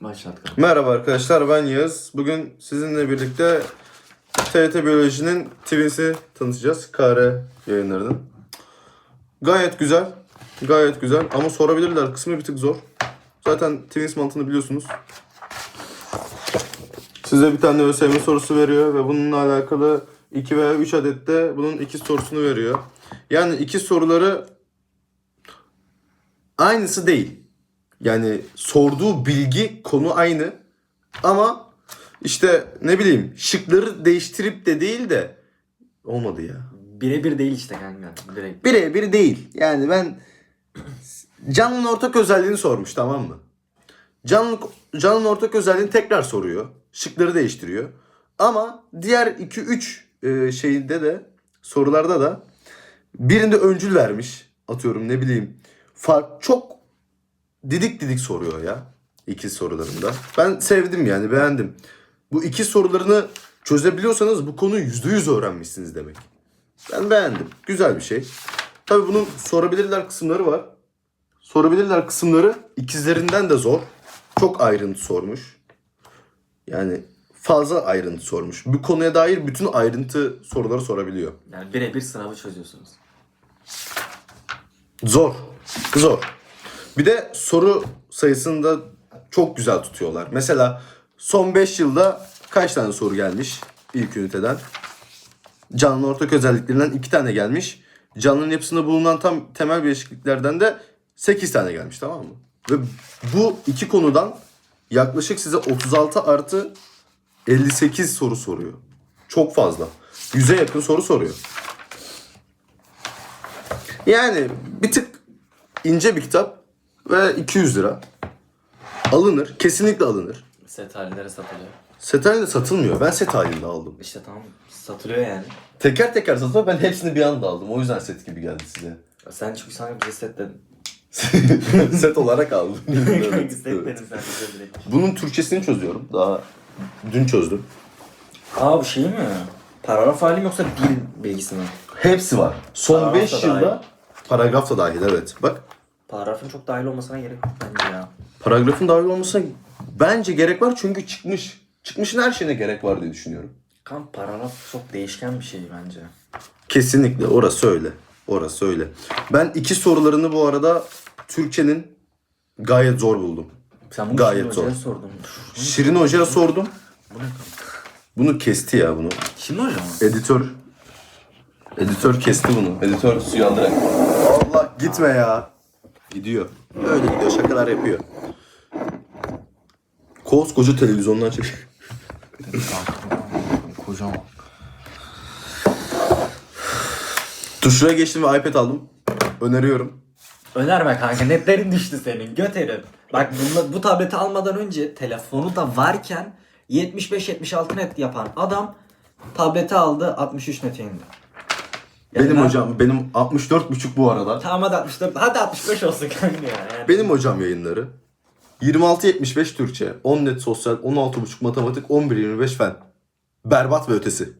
Başlat kanka. Merhaba arkadaşlar ben Yağız. Bugün sizinle birlikte TRT Biyoloji'nin Twins'i tanıtacağız. KR yayınlarının. Gayet güzel. Gayet güzel ama sorabilirler kısmı bir tık zor. Zaten Twins mantığını biliyorsunuz. Size bir tane ÖSYM sorusu veriyor ve bununla alakalı 2 veya 3 adet de bunun iki sorusunu veriyor. Yani iki soruları aynısı değil. Yani sorduğu bilgi konu aynı ama işte ne bileyim şıkları değiştirip de değil de olmadı ya. Birebir değil işte kanka. Direkt. Birebir değil. Yani ben Can'ın ortak özelliğini sormuş tamam mı? Can'ın Can'ın ortak özelliğini tekrar soruyor. Şıkları değiştiriyor. Ama diğer 2-3 şeyinde de sorularda da birinde öncül vermiş. Atıyorum ne bileyim. Fark çok didik didik soruyor ya. iki sorularında. Ben sevdim yani beğendim. Bu iki sorularını çözebiliyorsanız bu konuyu %100 öğrenmişsiniz demek. Ben beğendim. Güzel bir şey. Tabii bunun sorabilirler kısımları var. Sorabilirler kısımları ikizlerinden de zor. Çok ayrıntı sormuş. Yani fazla ayrıntı sormuş. Bu konuya dair bütün ayrıntı soruları sorabiliyor. Yani birebir sınavı çözüyorsunuz. Zor. Zor. Bir de soru sayısını da çok güzel tutuyorlar. Mesela son 5 yılda kaç tane soru gelmiş ilk üniteden? Canlının ortak özelliklerinden 2 tane gelmiş. Canlının yapısında bulunan tam temel bileşikliklerden de 8 tane gelmiş tamam mı? Ve bu iki konudan yaklaşık size 36 artı 58 soru soruyor. Çok fazla. 100'e yakın soru soruyor. Yani bir tık ince bir kitap ve 200 lira. Alınır. Kesinlikle alınır. Set halinde satılıyor. Set halinde satılmıyor. Ben set halinde aldım. İşte tamam satılıyor yani. Teker teker satılıyor. Ben hepsini bir anda aldım. O yüzden set gibi geldi size. Sen çünkü sana bize set dedin. set olarak aldım. Kanka set dedin sen bize direkt. Bunun Türkçesini çözüyorum. Daha dün çözdüm. Aa bu şey mi? Paragraf hali mi yoksa dil bilgisi mi? Hepsi var. Son Paragraf 5 da yılda paragraf da dahil evet. Bak Paragrafın çok dahil olmasına gerek yok bence ya. paragrafın dahil olmasına bence gerek var çünkü çıkmış. Çıkmışın her şeyine gerek var diye düşünüyorum. Kan paragraf çok değişken bir şey bence. Kesinlikle orası öyle. Orası öyle. Ben iki sorularını bu arada Türkçenin gayet zor buldum. Sen bunu Gayet Şirin zor. Hoca'ya sordun. Şirin Hoca'ya sordum. Bu ne kanka? Bunu kesti ya bunu. Şirin Hoca mı? Editör. Editör kesti bunu. Editör suyu aldırarak. Allah gitme ya. Gidiyor. Öyle gidiyor şakalar yapıyor. Koskoca televizyondan çek. Kocaman. Tuşlara geçtim ve iPad aldım. Öneriyorum. Önerme kanka netlerin düştü senin göt herif. Bak bunla, bu tableti almadan önce telefonu da varken 75-76 net yapan adam tableti aldı 63 net indi. Yani benim ben- hocam benim 64.5 bu arada. Tamam hadi 64 hadi 65 olsun kanka ya. Yani. Benim hocam yayınları 26-75 Türkçe, 10 net sosyal, 16.5 matematik, 11-25 fen. Berbat ve ötesi.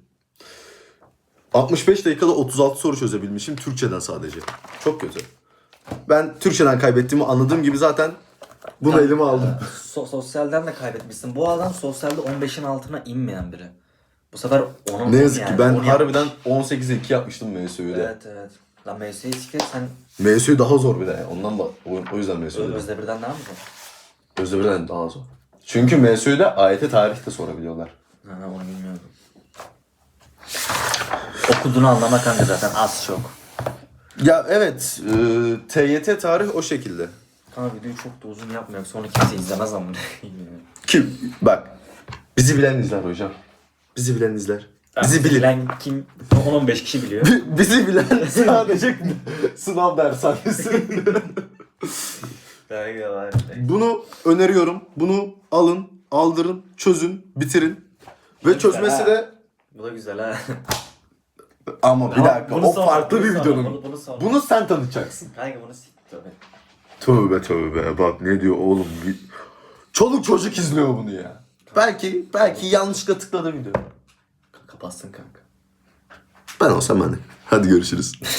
65 dakikada 36 soru çözebilmişim Türkçeden sadece. Çok kötü. Ben Türkçeden kaybettiğimi anladığım gibi zaten bunu elime aldım. So- sosyalden de kaybetmişsin. Bu adam sosyalde 15'in altına inmeyen biri. Bu sefer onun Ne yazık ki yani, ben onu harbiden yapmış. 18'e 2 yapmıştım MSÜ'de. Evet evet. Lan MS'yi siklet sen MSÜ daha zor bir de. Ondan da o, o yüzden MSÜ dedim. Özdebir'den daha mı zor? Özdebir'den daha zor. Çünkü MSÜ'de AYT tarih de sorabiliyorlar. Ha, onu bilmiyordum. Okuduğunu anlamak kanka zaten az çok. Ya evet, e, TYT tarih o şekilde. Kanka videoyu çok da uzun yapmıyorum. Sonra kimse izlemez ama. Kim? Bak. Bizi bilen izler hocam. Bizi bilen izler. Bizi bilen. bilen kim? 10-15 kişi biliyor. Bizi bilen sadece sınav dershanesi. Bunu öneriyorum. Bunu alın, aldırın, çözün, bitirin. Ve çözmesi de Bu da güzel ha. ama bir dakika Bunu o sonra, farklı bunu bir sonra, videonun. bunu- bunu sonra. Bunu sen tanıtacaksın. Kanka bunu sik. Tövbe. Tövbe tövbe bak ne diyor oğlum. Bir... Çoluk çocuk izliyor bunu ya. Belki belki yanlışlıkla tıkladı video. Kapatsın kanka. Ben olsam ben de. Hadi görüşürüz.